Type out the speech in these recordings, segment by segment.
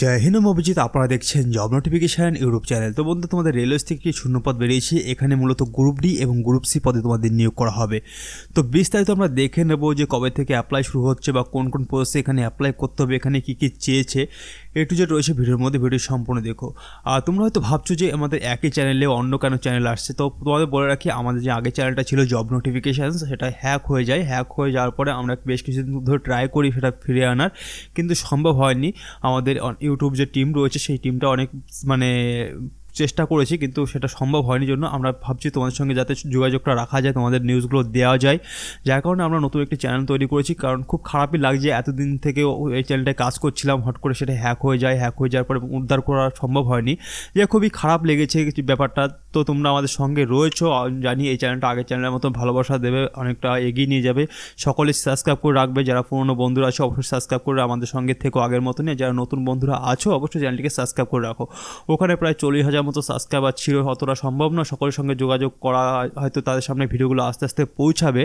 জয় হিন্দ অভিজিৎ, আপনারা দেখছেন job notification Europe channel তো বন্ধু তোমাদের রেলওয়ে থেকে একটি শূন্যপদ বেরিয়েছে। এখানে মূলত গ্রুপ ডি এবং গ্রুপ সি পদে তোমাদের নিয়োগ করা হবে। তো বিস্তারিত আমরা দেখে নেব যে কবে থেকে অ্যাপ্লাই শুরু হচ্ছে বা কোন কোন পোস্টে এখানে অ্যাপ্লাই করতে হবে, এখানে কী কী চেয়েছে। এ টু জেড রয়েছে ভিডিওর মধ্যে, ভিডিও সম্পূর্ণ দেখো। আর তোমরা হয়তো ভাবছ যে আমাদের একই চ্যানেলে অন্য কেন চ্যানেল আসছে? তো তোমাদের বলে রাখি, আমাদের যে আগের চ্যানেলটা ছিল জব নোটিফিকেশান সেটা হ্যাক হয়ে যায়। হ্যাক হয়ে যাওয়ার পরে আমরা বেশ কিছুদিন ধরে ট্রাই করি সেটা ফিরে আনার, কিন্তু সম্ভব হয়নি। আমাদের ইউটিউব যে টিম রয়েছে, সেই টিমটা অনেক মানে চেষ্টা করেছি, কিন্তু সেটা সম্ভব হয়নি জন্য আমরা ভাবছি তোমাদের সঙ্গে যাতে যোগাযোগটা রাখা যায়, তোমাদের নিউজগুলো দেওয়া যায়। যার কারণে আমরা নতুন একটি চ্যানেল তৈরি করেছি, কারণ খুব খারাপই লাগছে এতদিন থেকে এই চ্যানেলটায় কাজ করছিলাম হট করে সেটা হ্যাক হয়ে যায় হ্যাক হয়ে যাওয়ার পরে উদ্ধার করা সম্ভব হয়নি। যে খুবই খারাপ লেগেছে ব্যাপারটা। তো তোমরা আমাদের সঙ্গে রয়েছো জানি এই চ্যানেলটা আগের চ্যানেলের মতো ভালোবাসা দেবে, অনেকটা এগিয়ে নিয়ে যাবে। সকলে সাবস্ক্রাইব করে রাখবে, যারা পুরনো বন্ধুরা আছে অবশ্যই সাবস্ক্রাইব করে আমাদের সঙ্গে থেকেও আগের মতনই। যারা নতুন বন্ধুরা আছো, অবশ্যই চ্যানেলটিকে সাবস্ক্রাইব করে রাখো। ওখানে প্রায় চল্লিশ হাজার মতো সাবস্ক্রাইবার ছিল অতটা সম্ভব না সকলের সঙ্গে যোগাযোগ করা হয়তো তাদের সামনে ভিডিওগুলো আস্তে আস্তে পৌঁছাবে।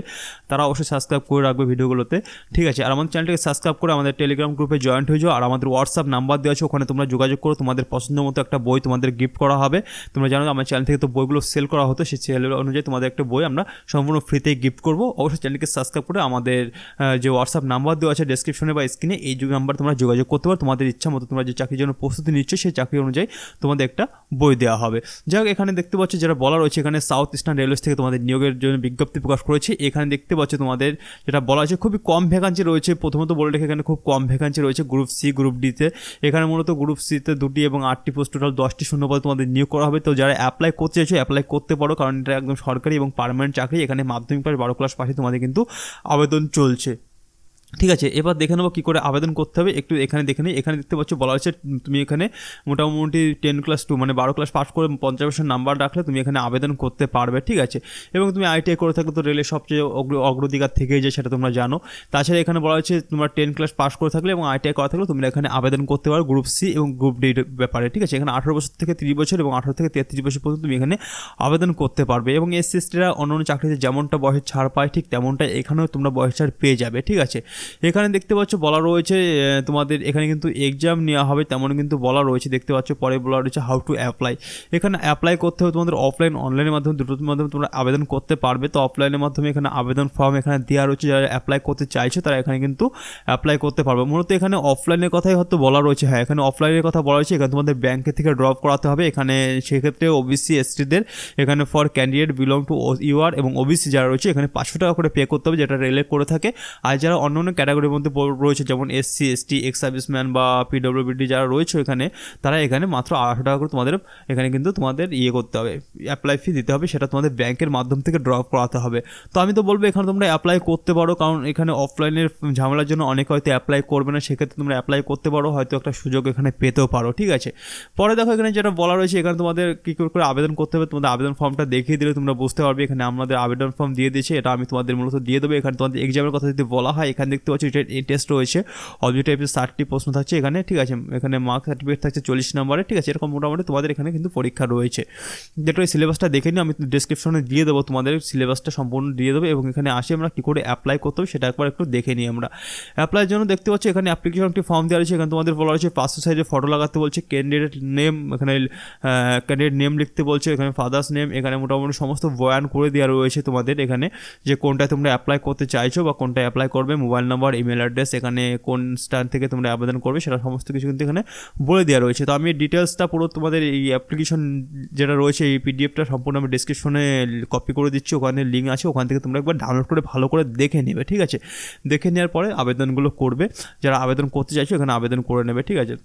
তারা অবশ্যই সাবস্ক্রাইব করে রাখবে ভিডিওগুলোতে। ঠিক আছে, আর আমাদের চ্যানেলটিকে সাবস্ক্রাইব করে আমাদের টেলিগ্রাম গ্রুপে জয়েন্ট হয়ে যাও। আর আমাদের হোয়াটসঅ্যাপ নাম্বার দেওয়া আছে, ওখানে তোমরা যোগাযোগ করো। তোমাদের পছন্দ মতো একটা বই তোমাদের গিফট করা হবে। তোমরা জানো আমার চ্যানেল থেকে তো বইগুলো সেল করা হতো, সেই সেল অনুযায়ী তোমাদের একটা বই আমরা সম্পূর্ণ ফ্রিতে গিফট করব। অবশ্যই চ্যানেলকে সাবস্ক্রাইব করে আমাদের যে হোয়াটসঅ্যাপ নাম্বার দেওয়া আছে ডেসক্রিপশনে বা স্ক্রিনে এই যুগ নাম্বার তোমরা যোগাযোগ করতে পারো। তোমাদের ইচ্ছা মতো তোমরা যে চাকরির জন্য প্রস্তুতি নিচ্ছ, সেই চাকরি অনুযায়ী তোমাদের একটা বই দেওয়া হবে। যাই হোক এখানে দেখতে পাচ্ছ যারা বলা রয়েছে, এখানে সাউথ ইস্টার্ন রেলওয়েজ থেকে তোমাদের নিয়োগের জন্য বিজ্ঞপ্তি প্রকাশ করেছে। এখানে দেখতে পাচ্ছ তোমাদের যেটা বলা হয়েছে খুবই কম ভ্যাকান্সি রয়েছে। প্রথমত বলে রেখে এখানে খুব কম ভ্যাকান্সি রয়েছে গ্রুপ সি গ্রুপ ডিতে এখানে মূলত গ্রুপ সিতে দুটি এবং আটটি পোস্ট টোটাল দশটি শূন্যপদ তোমাদের নিয়োগ করা হবে। তো যারা অ্যাপ্লাই করতে চাইছো অ্যাপ্লাই করতে পারো, কারণ এটা একদম সরকারি এবং পারমানেন্ট চাকরি। এখানে মাধ্যমিক পাশ, বারো ক্লাস পাশে তোমাদের কিন্তু আবেদন চলছে। ঠিক আছে, এবার দেখে নেব কী করে আবেদন করতে হবে। একটু এখানে দেখে নিই। এখানে দেখতে পাচ্ছ, বলা হচ্ছে তুমি এখানে মোটামুটি টেন ক্লাস টু মানে বারো ক্লাস পাস করে পঞ্চাশ পার্সেন্ট নাম্বার রাখলে তুমি এখানে আবেদন করতে পারবে, ঠিক আছে? এবং তুমি আইটিআই করে থাকলে তো রেলের সবচেয়ে অগ্র, অগ্রাধিকার থেকেই যে সেটা তোমরা জানো। তাছাড়া এখানে বলা হচ্ছে তোমার টেন ক্লাস পাস করে থাকলে এবং আইটিআই করা থাকলে তুমি এখানে আবেদন করতে পারো গ্রুপ সি এবং গ্রুপ ডির ব্যাপারে, ঠিক আছে? এখানে আঠারো বছর থেকে তিরিশ বছর এবং আঠারো থেকে তেত্রিশ বছর পর্যন্ত তুমি এখানে আবেদন করতে পারবে। এবং এস এসটিরা অন্য অন্য চাকরিতে যেমনটা বয়সের ছাড় পায়, ঠিক তেমনটা এখানেও তোমরা বয়স ছাড় পেয়ে যাবে, ঠিক আছে? এখানে দেখতে পাচ্ছ, বলা রয়েছে তোমাদের এখানে কিন্তু এক্সাম নেওয়া হবে, তেমন কিন্তু বলা রয়েছে, দেখতে পাচ্ছ, পরে বলা রয়েছে হাউ টু অ্যাপ্লাই এখানে অ্যাপ্লাই করতে হবে তোমাদের অফলাইন অনলাইনের মাধ্যমে, দুটোর মাধ্যমে তোমরা আবেদন করতে পারবে। তো অফলাইনের মাধ্যমে এখানে আবেদন ফর্ম এখানে দেওয়া রয়েছে, যারা অ্যাপ্লাই করতে চাইছো, তারা এখানে কিন্তু অ্যাপ্লাই করতে পারবে। মূলত এখানে অফলাইনের কথাই হয়তো বলা রয়েছে। হ্যাঁ এখানে অফলাইনের কথা বলা রয়েছে, এখানে তোমাদের ব্যাংকে থেকে ড্রপ করাতে হবে। এখানে সেক্ষেত্রে ওবিসি এসটিদের এখানে for candidate belong to UR এবং ওবিসি যারা রয়েছে, এখানে পাঁচশো টাকা করে পে করতে হবে, যেটা রেলে করে থাকে। আর যারা অন্য অন্য ক্যাটাগরির মধ্যে রয়েছে, যেমন এসসি এসটি এক্স সার্ভিসম্যান বা পিডব্লিউবিডি যারা রয়েছে এখানে তারা এখানে মাত্র আড়াইশো টাকা করে তোমাদের এখানে কিন্তু তোমাদের ইয়ে করতে হবে অ্যাপ্লাই ফি দিতে হবে, সেটা তোমাদের ব্যাংকের মাধ্যম থেকে ড্রপ করাতে হবে। তো আমি তো বলব এখানে তোমরা অ্যাপ্লাই করতে পারো, কারণ এখানে অফলাইনের ঝামেলার জন্য অনেকে হয়তো অ্যাপ্লাই করবে না, সেক্ষেত্রে তোমরা অ্যাপ্লাই করতে পারো, হয়তো একটা সুযোগ এখানে পেতেও পারো, ঠিক আছে? পরে দেখো এখানে যেটা বলা রয়েছে, এখানে তোমাদের কী করে আবেদন করতে হবে, তোমাদের আবেদন ফর্মটা দেখিয়ে দিলে তোমরা বুঝতে পারবে, এখানে আমাদের আবেদন ফর্ম দিয়ে দিয়েছে, এটা আমি তোমাদের মূলত দিয়ে দেবো, এখানে তোমাদের এক্সামের কথা যদি বলা হয়, এখানে দেখতে পাচ্ছি টেস্ট রয়েছে। অবজেক্ট টাইপের ষাটটি প্রশ্ন থাকছে এখানে, ঠিক আছে? এখানে মার্ক সার্টিফিকেট থাকছে চল্লিশ নম্বরে, ঠিক আছে? এরকম মোটামুটি তোমাদের এখানে কিন্তু পরীক্ষা রয়েছে। যেটা ওই সিলেবাসটা দেখে নিই আমি ডিসক্রিপশনে দিয়ে দেবো তোমাদের সিলেবাসটা সম্পূর্ণ দিয়ে দেবো এবং এখানে আসে আমরা কী করে অ্যাপ্লাই করতে হবে সেটা একবার একটু দেখে নিই আমরা। অ্যাপ্লাইয়ের জন্য দেখতে পাচ্ছি এখানে অ্যাপ্লিকেশন একটি ফর্ম দেওয়া রয়েছে, এখানে তোমাদের বলা হয়েছে পাঁচশো সাইজে ফটো লাগাতে বলছে ক্যান্ডিডেট নেম এখানে ক্যান্ডিডেট নেম লিখতে বলছে, এখানে ফাদার্স নেম এখানে মোটামুটি সমস্ত বয়ান করে দেওয়া রয়েছে তোমাদের এখানে যে কোনটায় তোমরা অ্যাপ্লাই করতে চাইছো বা কোনটা অ্যাপ্লাই করবে মোবাইল নাম্বার ইমেল অ্যাড্রেস এখানে কোন স্টান থেকে তোমরা আবেদন করবে সেটা সমস্ত কিছু কিন্তু এখানে বলে দেওয়া রয়েছে। তো আমি ডিটেলসটা পুরো তোমাদের এই অ্যাপ্লিকেশন যেটা রয়েছে, এই পিডিএফটা সম্পূর্ণ আমি ডিসক্রিপশনে কপি করে দিচ্ছি। ওখানে লিঙ্ক আছে, ওখান থেকে তোমরা একবার ডাউনলোড করে, ভালো করে দেখে নেবে, ঠিক আছে? দেখে নেওয়ার পরে আবেদনগুলো করবে। যারা আবেদন করতে চাইছো, এখানে আবেদন করে নেবে, ঠিক আছে?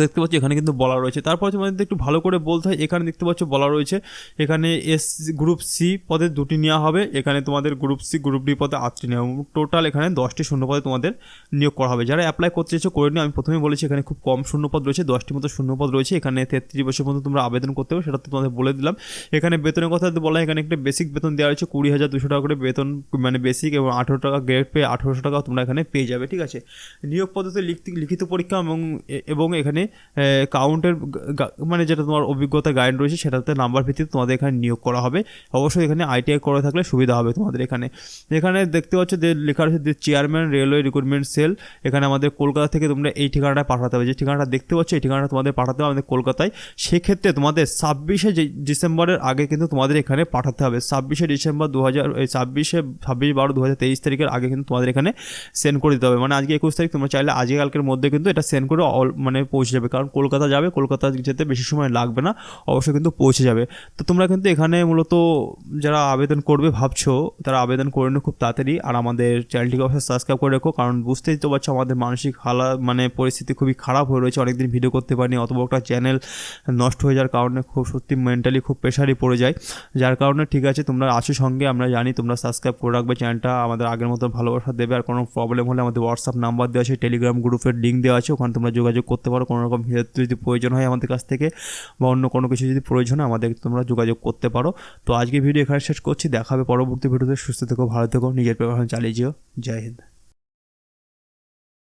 দেখতে পাচ্ছি এখানে কিন্তু বলা রয়েছে। তারপর তোমাদের একটু ভালো করে বলতে হয়, এখানে দেখতে পাচ্ছ বলা রয়েছে, এখানে এস গ্রুপ সি পদে দুটি নেওয়া হবে, এখানে তোমাদের গ্রুপ সি গ্রুপ ডি পদে আটটি নেওয়া হবে। টোটাল এখানে দশটি শূন্য পদে তোমাদের নিয়োগ করা হবে। যারা অ্যাপ্লাই করতে চাইছো করে নিও, আমি প্রথমেই বলেছি এখানে খুব কম শূন্যপদ রয়েছে, দশটি মতো শূন্যপদ রয়েছে। এখানে তেত্রিশ বছর পর্যন্ত তোমরা আবেদন করতে হবে সেটা তো তোমাদের বলে দিলাম। এখানে বেতনের কথা বলা এখানে একটা বেসিক বেতন দেওয়া হয়েছে কুড়ি হাজার দুশো টাকা করে বেতন মানে বেসিক এবং আঠেরো টাকা গ্রেড পেয়ে আঠেরোশো টাকা তোমরা এখানে পেয়ে যাবে, ঠিক আছে? নিয়োগ পদ্ধতি লিখিত পরীক্ষা এবং এবং এখানে কাউন্টের মানে যেটা তোমার অভিজ্ঞতা গাইড রয়েছে সেটাতে নাম্বার ভিত্তিতে তোমাদের এখানে নিয়োগ করা হবে। অবশ্যই এখানে আইটিআই করে থাকলে সুবিধা হবে তোমাদের এখানে। এখানে দেখতে পাচ্ছ যে লেখা রয়েছে যে চেয়ারম্যান রেলওয়ে রিক্রুটমেন্ট সেল এখানে আমাদের কলকাতা থেকে তোমরা এই ঠিকানাটা পাঠাতে হবে। যে ঠিকানাটা দেখতে পাচ্ছ, এই ঠিকানাটা তোমাদের পাঠাতে হবে আমাদের কলকাতায়। সেক্ষেত্রে তোমাদের ছাব্বিশে ডিসেম্বরের আগে কিন্তু তোমাদের এখানে পাঠাতে হবে। ছাব্বিশে ডিসেম্বর দু হাজার ছাব্বিশে, ছাব্বিশ বারো দু হাজার তেইশ তারিখের আগে কিন্তু তোমাদের এখানে সেন্ড করে দিতে হবে। মানে আজকে একুশ তারিখ, তোমরা চাইলে আজকে কালকের মধ্যে কিন্তু এটা সেন্ড করে অল মানে পৌঁছে যাবে। কারণ কলকাতা যাবে, কলকাতা যেতে বেশি সময় লাগবে না, অবশ্যই কিন্তু পৌঁছে যাবে। তো তোমরা কিন্তু এখানে মূলত যারা আবেদন করবে ভাবছ, তারা আবেদন করে নিও খুব তাড়াতাড়ি। আর আমাদের চ্যানেলটিকে অবশ্যই সাবস্ক্রাইব করে রেখো, কারণ বুঝতেই তো পারছ আমাদের মানসিক হালা মানে পরিস্থিতি খুবই খারাপ হয়ে রয়েছে, অনেকদিন ভিডিও করতে পারিনি অত বড় একটা চ্যানেল নষ্ট হয়ে যাওয়ার কারণে খুব সত্যি মেন্টালি খুব প্রেশারই পড়ে যায়। যার কারণে ঠিক আছে, তোমরা আছো সঙ্গে, আমরা জানি তোমরা সাবস্ক্রাইব করে রাখবে চ্যানেলটা আমাদের আগের মতো ভালোবাসা দেবে, আর কোনো প্রবলেম হলে আমাদের হোয়াটসঅ্যাপ নাম্বার দেওয়া আছে টেলিগ্রাম গ্রুপের লিঙ্ক দেওয়া আছে, ওখানে তোমরা যোগাযোগ করতে পারো। কোনো রকম হেল্প যদি প্রয়োজন হয় আমাদের কাছ থেকে বা অন্য কোনো কিছু যদি প্রয়োজন হয় আমাদের তোমরা যোগাযোগ করতে পারো। তো আজকে ভিডিও এখানে শেষ করছি। দেখাবে পরবর্তী ভিডিওতে। সুস্থ থেকো, ভালো থেকো, নিজের প্রেপারেশন চালিয়ে যেও। জয় হিন্দ।